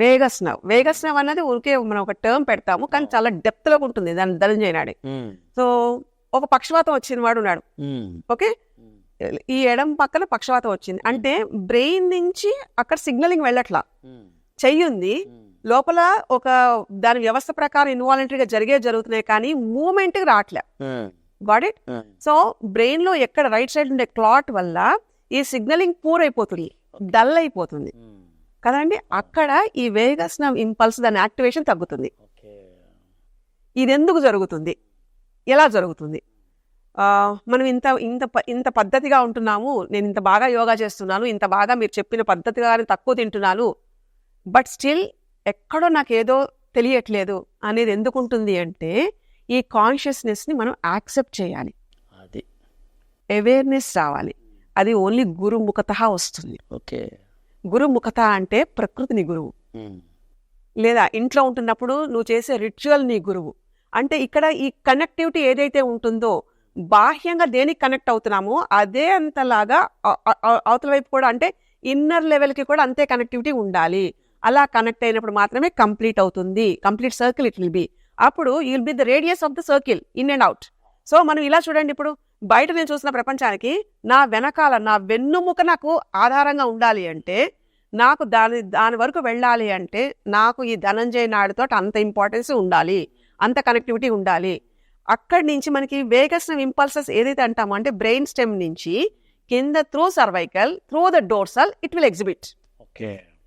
Vegas now Vegas now అన్నది ఊరికే మనం ఒక టర్మ్ పెడతాము కానీ చాలా డెప్త్లో ఉంటుంది దాని ధనంజయ నాడి సో ఒక పక్షవాతం వచ్చిన వాడు ఉన్నాడు. ఓకే? ఈ ఎడం పక్కన పక్షవాతం వచ్చింది. అంటే బ్రెయిన్ నుంచి అక్కడ సిగ్నలింగ్ వెళ్ళట్లా. చెయ్యి ఉంది లోపల ఒక దాని వ్యవస్థ ప్రకారం ఇన్వాలంటరీగా జరిగే జరుగుతున్నాయి కానీ మూమెంట్ రావట్లే. Got it. సో బ్రెయిన్లో ఎక్కడ రైట్ సైడ్ ఉండే క్లాట్ వల్ల ఈ సిగ్నలింగ్ పూర్ అయిపోతుంది డల్ అయిపోతుంది. కదండి? అక్కడ ఈ వేగస్ ఇంపల్స్ దాని యాక్టివేషన్ తగ్గుతుంది. ఇది ఎందుకు జరుగుతుంది? ఎలా జరుగుతుంది? మనం ఇంత ఇంత ఇంత పద్ధతిగా ఉంటున్నాము నేను ఇంత బాగా యోగా చేస్తున్నాను ఇంత బాగా మీరు చెప్పిన పద్ధతిగానే తక్కువ తింటున్నాను బట్ స్టిల్ ఎక్కడో నాకు ఏదో తెలియట్లేదు అనేది ఎందుకు ఉంటుంది అంటే ఈ కాన్షియస్నెస్ని మనం యాక్సెప్ట్ చేయాలి. అది. అవేర్నెస్ రావాలి. అది ఓన్లీ గురుముఖత వస్తుంది. ఓకే. గురుముఖత అంటే ప్రకృతిని గురువు. లేదా ఇంట్లో ఉంటున్నప్పుడు నువ్వు చేసే రిచువల్ నీ గురువు. అంటే ఇక్కడ ఈ కనెక్టివిటీ ఏదైతే ఉంటుందో బాహ్యంగా దేనికి కనెక్ట్ అవుతున్నామో అదే అంతలాగా అవతల వైపు కూడా అంటే ఇన్నర్ లెవెల్కి కూడా అంతే కనెక్టివిటీ ఉండాలి. అలా కనెక్ట్ అయినప్పుడు మాత్రమే కంప్లీట్ అవుతుంది. Complete circle it will be అప్పుడు will be the radius of the circle in and out so మనం ఇలా చూడండి ఇప్పుడు. బయట నేను చూసిన ప్రపంచానికి నా వెనకాల నా వెన్నుముక నాకు ఆధారంగా ఉండాలి అంటే నాకు దాని దాని వరకు వెళ్ళాలి అంటే నాకు ఈ ధనంజయ నాడుతో అంత ఇంపార్టెన్స్ ఉండాలి అంత కనెక్టివిటీ ఉండాలి. అక్కడి నుంచి మనకి వేగస్ ఇంపల్సెస్ ఏదైతే అంటామో అంటే బ్రెయిన్ స్టెమ్ నుంచి కింద through cervical through the dorsal it will exhibit okay.